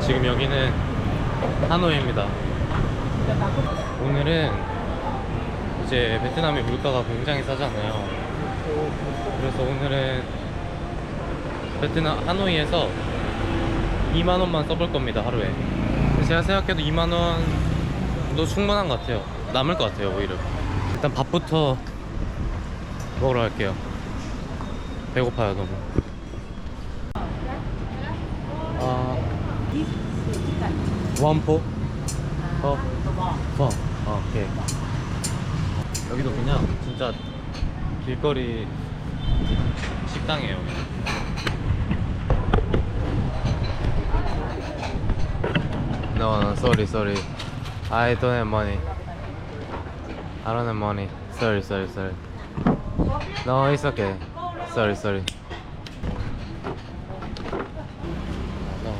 지금 여기는 하노이입니다. 오늘은 이제 베트남의 물가가 굉장히 싸잖아요. 그래서 오늘은 베트남 하노이에서 2만 원만 써볼 겁니다 하루에. 제가 생각해도 2만 원도 충분한 것 같아요. 남을 것 같아요 오히려. 일단 밥부터 먹으러 갈게요. 배고파요 너무. 원포? 어, 어, 어, 오케이. 여기도 그냥 진짜 길거리 식당이에요. 그냥. No, no, sorry, sorry. I don't have money. I don't have money. Sorry, sorry, sorry. No, it's okay. Sorry, sorry. No.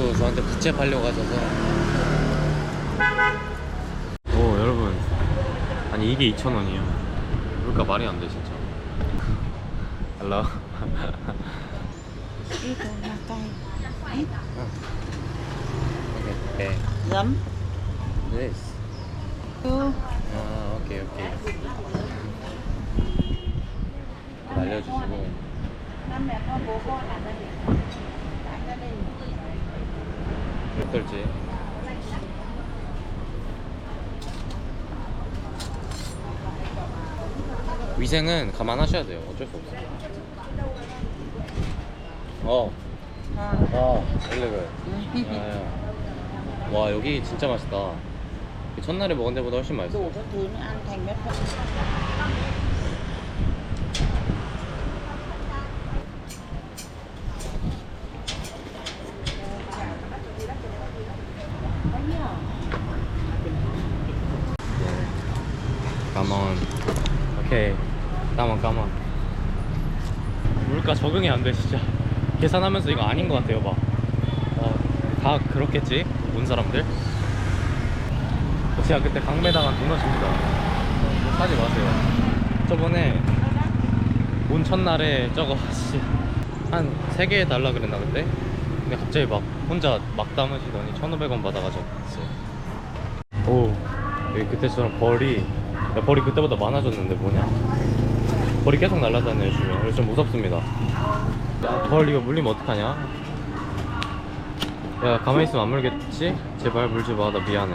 자꾸 저한테 부채 팔려고 하셔서. 오, 여러분. 아니, 이게 2,000원이에요. 물가 말이 안 돼, 진짜. Hello. Đi từ nhà cây okay. Giấm This. Chưa 아, 오케이, 오케이. 알려주시고. 어떨지. 위생은 감안하셔야 돼요. 어쩔 수 없어요. 어. 아, 엘리벨. 와, 여기 진짜 맛있다. 첫날에 먹은 데보다 훨씬 맛있어. Đủ các thứ nó ăn thành bếp phân 까만. 오케이. 까만, 까만. 물가 적응이 안 돼, 진짜. 계산하면서 이거 아닌 것 같아요, 막. 어, 다 그렇겠지? 온 사람들? 제가 그때 강매당한. 이거 사지 마세요. 저번에 온 첫날에 저거, 씨. 한 3개 달라 그랬나, 근데? 근데 갑자기 막 혼자 막 담으시더니 1,500원 받아가지고. 오, 여기 그때처럼 벌이, 야, 벌이 그때보다 많아졌는데 뭐냐? 벌이 계속 날아다녀요, 주변. 그래서 좀 무섭습니다. 야, 벌 이거 물리면 어떡하냐? 야, 가만히 있으면 안 물겠지? 제발 물지 마, 나 미안해.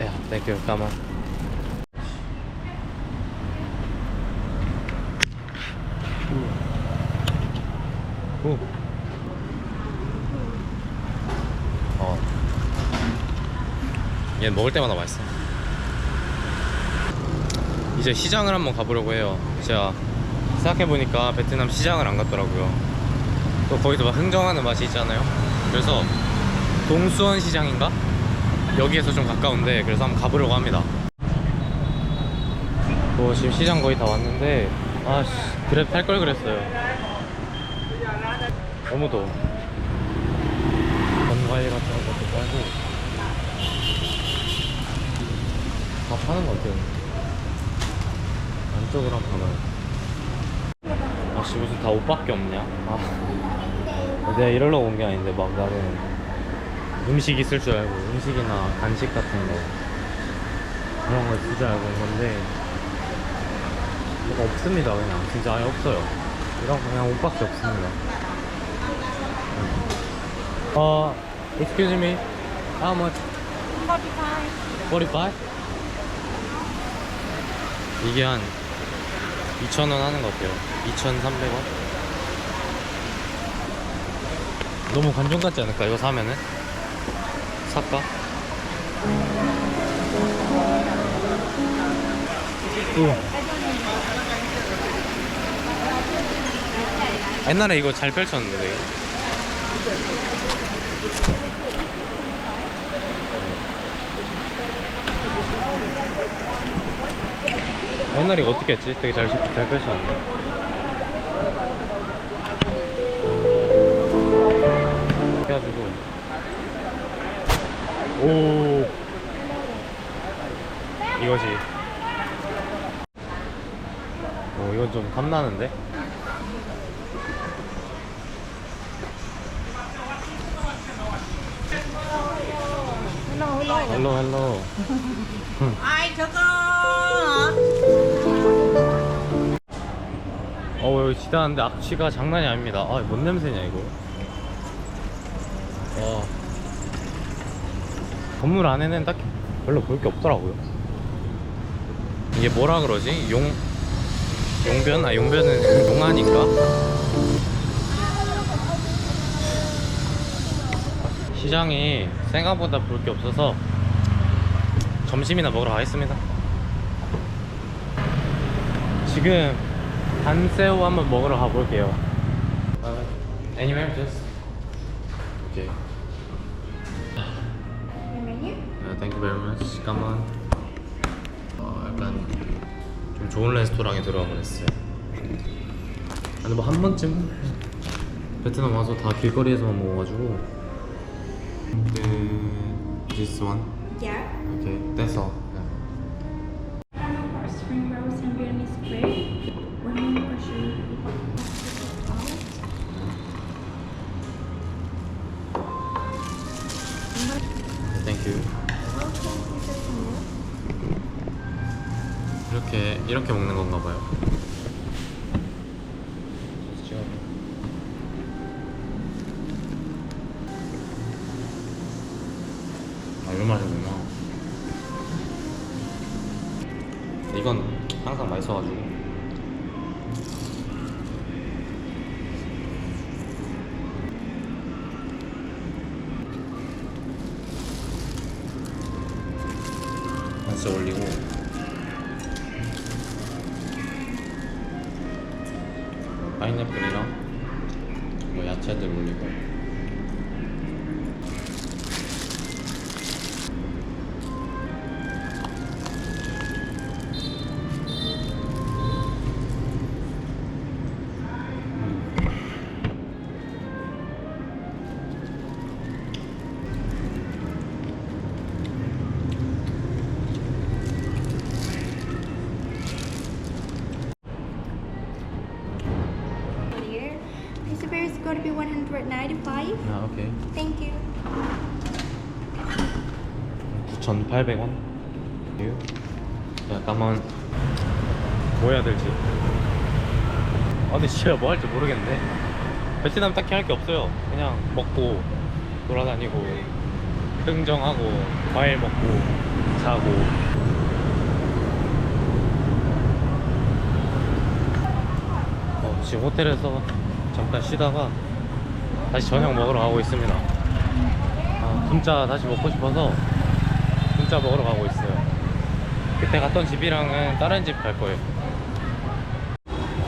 야, 땡큐, 까만. 오. 어. 얘 먹을 때마다 맛있어. 이제 시장을 한번 가보려고 해요. 제가 생각해보니까 베트남 시장을 안 갔더라고요. 또 거기서 막 흥정하는 맛이 있잖아요. 그래서 동수원 시장인가? 여기에서 좀 가까운데 그래서 한번 가보려고 합니다. 뭐 지금 시장 거의 다 왔는데 아씨 그랩 탈 걸 그랬어요. 너무 더워. 건과일 같은 것도 팔고 다 파는 것 같아요. 안쪽으로 한번 가봐요. 아씨 무슨 다 옷밖에 없냐? 아 내가 이러려고 온 게 아닌데 막 나는 음식 있을 줄 알고 음식이나 간식 같은 거 그런 거 있을 줄 알고 온 건데 뭐가 없습니다 그냥 진짜 아예 없어요 이런 거 그냥 옷밖에 없습니다 어 excuse me how much 45 45? 이게 한 2,000원 하는 것 같아요. 2,300원? 너무 관종 같지 않을까? 이거 사면은? 살까? 우와 옛날에 이거 잘 펼쳤는데 옛날에 어떻게 했지? 되게 잘, 잘 펼쳤는데 해가지고. 오. 이거지. 어, 이건 좀 탐나는데? 헬로 헬로. cho con 어 여기 지다는데 악취가 장난이 아닙니다. 아 뭔 냄새냐 이거. 와. 건물 안에는 딱히 별로 볼 게 없더라고요. 이게 뭐라 그러지? 용 용변? 아 용변은 용하니까 시장이 생각보다 볼 게 없어서 점심이나 먹으러 가겠습니다. 지금 단새우 한번 먹으러 가볼게요 Anywhere just Okay 네, thank you very much. Come on. 어, 약간 좀 좋은 레스토랑에 들어가곤 했어요. 근데 뭐한 번쯤 베트남 와서 다 길거리에서만 먹어가지고. 그 this one. Dạ. Okay, that's all. 맛이구나. 이건 항상 맛있어가지고. Is going to be 195. 아 오케이. Thank you. 9,800원. 약간만 뭐 해야 될지. 아 근데 진짜 뭐 할지 모르겠네. 베트남 딱히 할 게 없어요. 그냥 먹고 돌아다니고 흥정하고 과일 먹고 자고. 어, 지금 호텔에서 잠깐 쉬다가 다시 저녁 먹으러 가고 있습니다. 아, 분짜 다시 먹고 싶어서 분짜 먹으러 가고 있어요. 그때 갔던 집이랑은 다른 집 갈 거예요.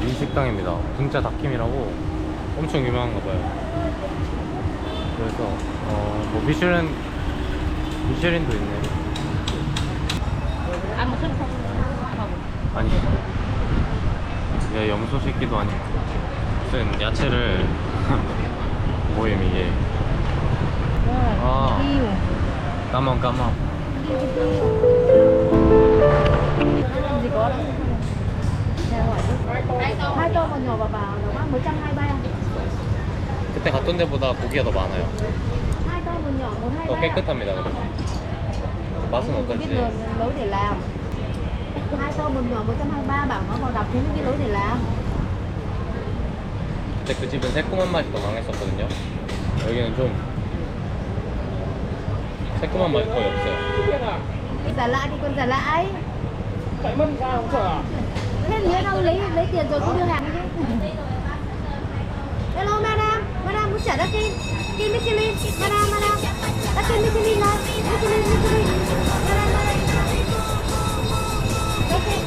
이 식당입니다. 분짜 닭김이라고 엄청 유명한가 봐요. 그래서 어, 뭐 미슐랭 미쉐린도 있네. không 아니 얘 염소 새끼도 아니고 무슨 야채를 뭐임 이게 아 까만 까만 Gì có đâu? Dạ hỏi đi. Hai tô một nhỏ và bảo nó bán 123. 그때 갔던 데보다 고기가 더 많아요 더 123. 깨끗합니다 그래서 맛은 Biết 어떨지 đường lối để làm. Hai tô một nhỏ 123 bảo nó vào đọc thêm cái lối để 그 집은 새콤한 맛이 더 강했었거든요 여기는 좀 새콤한 맛이 거의 없어요 Giả lại thì còn giả lại. Thế nhớ đâu lấy lấy tiền rồi cứ đưa hàng chứ. Hello madam, madam muốn trả đất kim, kim Michelin, madam madam, đất kim Michelin là Michelin Michelin, madam madam. Okay.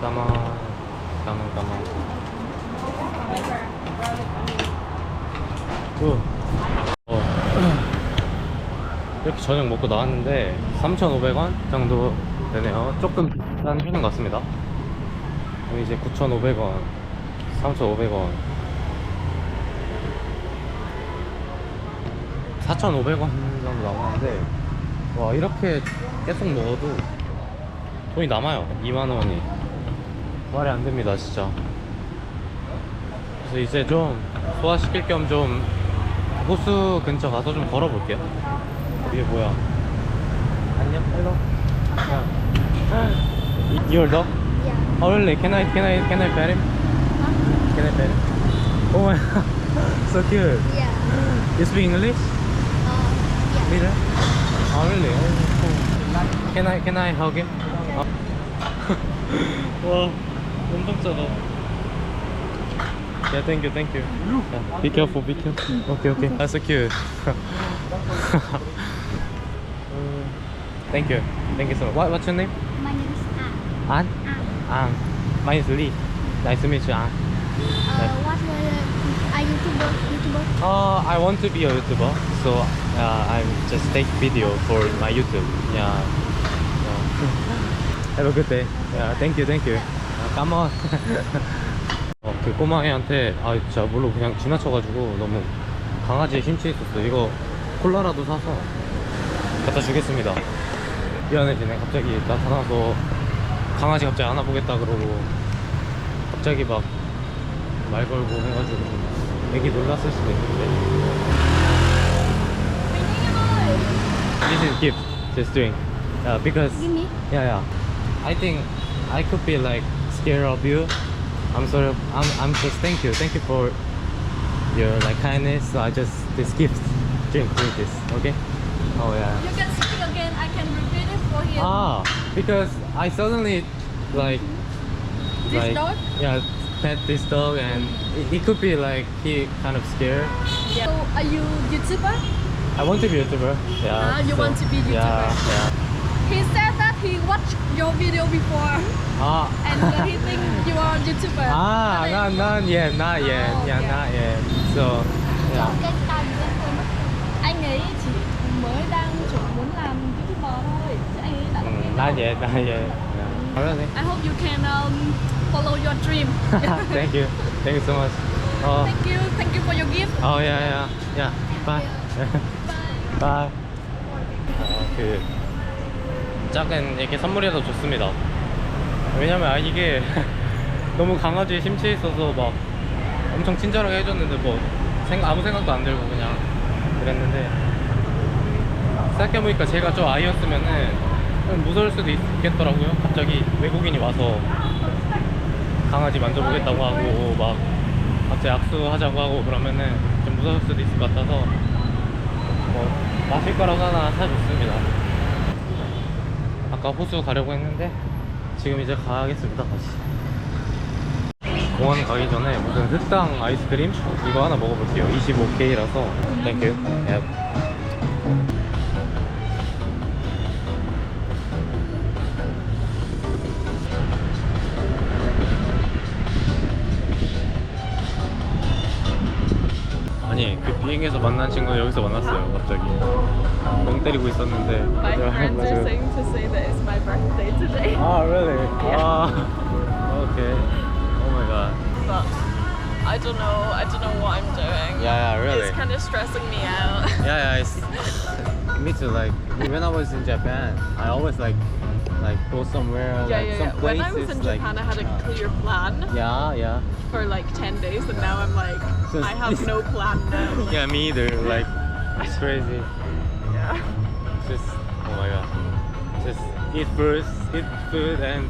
까만 까만 까만 그, 어. 이렇게 저녁 먹고 나왔는데 3,500원 정도 되네요. 조금 비싼 편인 것 같습니다. 이제 9,500원, 3,500원, 4,500원 정도 남았는데, 와, 이렇게 계속 먹어도 돈이 남아요. 2만원이. 말이 안 됩니다, 진짜. 그래서 이제 좀 소화시킬 겸 좀 호수 근처 가서 좀 걸어볼게요. 이게 뭐야? 안녕, 헬로. Your dog? Yeah. Oh really? Can I can I can I pet him? Can I pet him? Oh my god, so cute. Yeah. You speak English? Uh, yeah. Really? Oh really? Oh, cool. Can I can I hug him? 어. 와, 엄청 작아. Yeah, thank you, thank you. Yeah, be careful, be careful. Okay, okay. That's so cute. Uh, thank you, thank you so much. What, what's your name? My name is An. An. An. My name is Lee. Nice to meet you, Ang. Uh, what were a YouTuber? YouTuber? Uh, I want to be a YouTuber, so uh, I'm just take video for my YouTube. Yeah. yeah. Have a good day. Yeah, thank you, thank you. Uh, come on. 어, 그 꼬마애한테 아 진짜 물로 그냥 지나쳐가지고 너무 강아지에 심취해 있었어. 이거 콜라라도 사서 갖다 주겠습니다. 미안해지네. 갑자기 나타나서 강아지 갑자기 안아보겠다 그러고 갑자기 막 말 걸고 해가지고 애기 놀랐을 수도 있는데 This is gift just doing uh, because yeah yeah I think I could be like scared of you I'm sort of I'm, I'm just thank you thank you for your like kindness so I just this gift drink drink this okay oh yeah repeat it for him. ah because I suddenly like This like dog? yeah pet this dog and it, it could be like he kind of scared So, are you YouTuber? I want to be YouTuber yeah Ah, you want to be yeah YouTuber. yeah yeah. He said that he watched your video before ah and he think you are a YouTuber. ah not not yet not yet Oh, yeah yeah. not yet so yeah not yet not yet yeah. oh, really I hope you can um, follow your dream. thank you thank you so much oh Thank you. Thank you for your gift. oh yeah yeah yeah bye bye 아, 그 작은 이렇게 선물이라도 좋습니다. 왜냐면 아 이게 너무 강아지에 심취해 있어서 막 엄청 친절하게 해줬는데 뭐 생각, 아무 생각도 안 들고 그냥 그랬는데 생각해보니까 제가 좀 아이였으면은 좀 무서울 수도 있겠더라고요. 갑자기 외국인이 와서 강아지 만져보겠다고 하고 막 갑자기 악수하자고 하고 그러면은 좀 무서울 수도 있을 것 같아서 뭐 마실 거라고 하나 사줬습니다. 아까 호수 가려고 했는데 지금 이제 가야겠습니다 다시. 공원 가기 전에 무슨 흑당 아이스크림 이거 하나 먹어볼게요. 25K라서 땡큐. 예. 그 비행기에서 만난 친구 여기서 만났어요 갑자기 멍 때리고 있었는데 My friends are saying to say that it's my birthday today. Ah, really? Yeah. Ah, okay. Oh my god. But I don't know. I don't know what I'm doing. Yeah, yeah, really. It's kind of stressing me out. Yeah, yeah. It's, me too. Like when I was in Japan, I always like like go somewhere yeah, like yeah, some yeah. When I was in like. Japan, I had a clear plan Yeah, yeah. for like 10 days, and now I'm like, So I have no plan now. Yeah, me either. Like it's crazy. Yeah. Just oh my god. Just eat first, eat food, and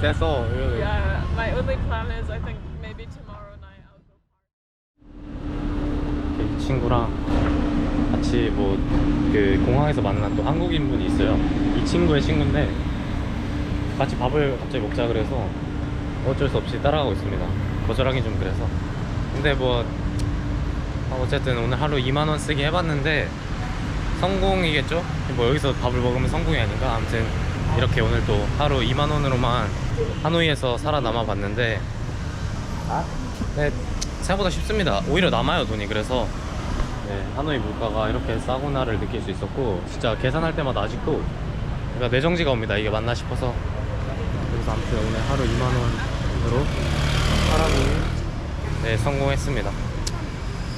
that's all really. Yeah, my only plan is I think maybe tomorrow night I'll go. 이렇게 친구랑 같이 뭐 그 공항에서 만난 또 한국인 분이 있어요. 이 친구의 친구인데 같이 밥을 갑자기 먹자 그래서 어쩔 수 없이 따라가고 있습니다. 거절하긴 좀 그래서. 근데 뭐 어, 어쨌든 오늘 하루 2만 원 쓰기 해봤는데 성공이겠죠? 뭐 여기서 밥을 먹으면 성공이 아닌가? 아무튼 이렇게 오늘 또 하루 2만 원으로만 하노이에서 살아남아 봤는데 네, 생각보다 쉽습니다. 오히려 남아요 돈이 그래서 네, 하노이 물가가 이렇게 싸구나를 느낄 수 있었고 진짜 계산할 때마다 아직도 그러니까 내정지가 옵니다. 이게 맞나 싶어서. 그래서 아무튼 오늘 하루 2만 원으로 하라미 네 성공했습니다.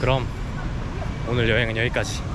그럼 오늘 여행은 여기까지.